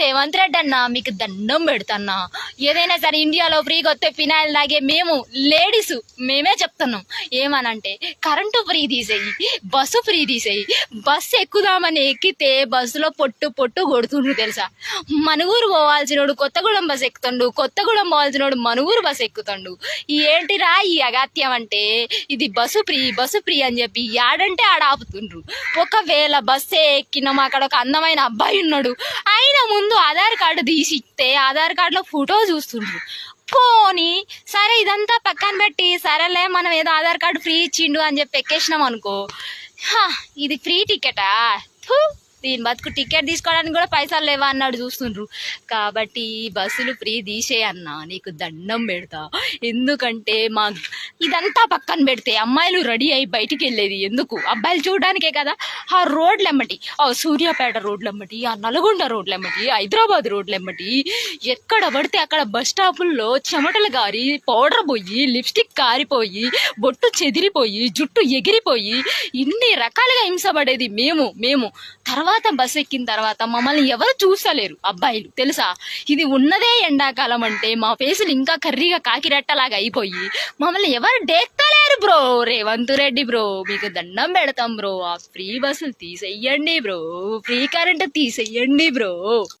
రేవంత్ రెడ్డి అన్న మీకు దండం పెడతన్నా. ఏదైనా సరే ఇండియాలో ఫ్రీగా వస్తే ఫినాయిల్ తాగే మేము లేడీస్ మేమే చెప్తున్నాం. ఏమనంటే కరెంటు ఫ్రీ తీసేయి బస్సు ఫ్రీ తీసేయి. బస్సు ఎక్కుదామని ఎక్కితే బస్సులో పొట్టు పొట్టు కొడుతుండ్రు తెలుసా? మనుగురు పోవాల్సినోడు కొత్తగూడెం బస్ ఎక్కుతుండు కొత్తగూడెం పోవాల్సినోడు మనుగురు బస్సు ఎక్కుతుండు. ఏంటిరా ఈ అగాత్యం అంటే? ఇది బస్సు ఫ్రీ బస్సు ఫ్రీ అని చెప్పి యాడంటే ఆడ ఆపుతుండ్రు ఒకవేళ బస్సే ఎక్కినాం అక్కడ ఒక అందమైన అబ్బాయి ఉన్నాడు. ఆయన ముందు ఆధార్ కార్డు తీసి ఇస్తే ఆధార్ కార్డులో ఫోటో చూస్తుండ్రు. పోనీ సరే ఇదంతా పక్కన పెట్టి సరేలే మనం ఏదో ఆధార్ కార్డు ఫ్రీ ఇచ్చిండు అని చెప్పి ఎక్కేసినాం అనుకో. ఇది ఫ్రీ టికెటా? దీని బతుకు టికెట్ తీసుకోవడానికి కూడా పైసలు లేవా అన్నాడు చూస్తుండ్రు. కాబట్టి బస్సులు ఫ్రీ తీసేయన్నా నీకు దండం పెడతా. ఎందుకంటే మా ఇదంతా పక్కన పెడితే అమ్మాయిలు రెడీ అయి బయటికి వెళ్ళేది ఎందుకు? అబ్బాయిలు చూడడానికే కదా? ఆ రోడ్లు ఎమ్మటి ఆ సూర్యాపేట రోడ్లు ఎమ్మటి ఆ నల్గొండ రోడ్లు ఎమ్మటి హైదరాబాద్ రోడ్లు ఎమ్మటి ఎక్కడ పడితే అక్కడ బస్ స్టాపుల్లో చెమటలు గారి పౌడర్ పోయి లిప్స్టిక్ కారిపోయి బొట్టు చెదిరిపోయి జుట్టు ఎగిరిపోయి ఇన్ని రకాలుగా హింసపడేది మేము మేము. తర్వాత బస్ ఎక్కిన తర్వాత మమ్మల్ని ఎవరు చూసలేరు అబ్బాయిలు తెలుసా? ఇది ఉన్నదే ఎండాకాలం అంటే మా ఫేసులు ఇంకా కర్రీగా కాకిరెట్టలాగా అయిపోయి మమ్మల్ని ఎవరు డెక్కలేరు బ్రో. రేవంత్ రెడ్డి బ్రో మీకు దండం పెడతాం బ్రో. ఆ ఫ్రీ బస్సులు తీసేయండి బ్రో. ఫ్రీ కరెంట్ తీసేయండి బ్రో.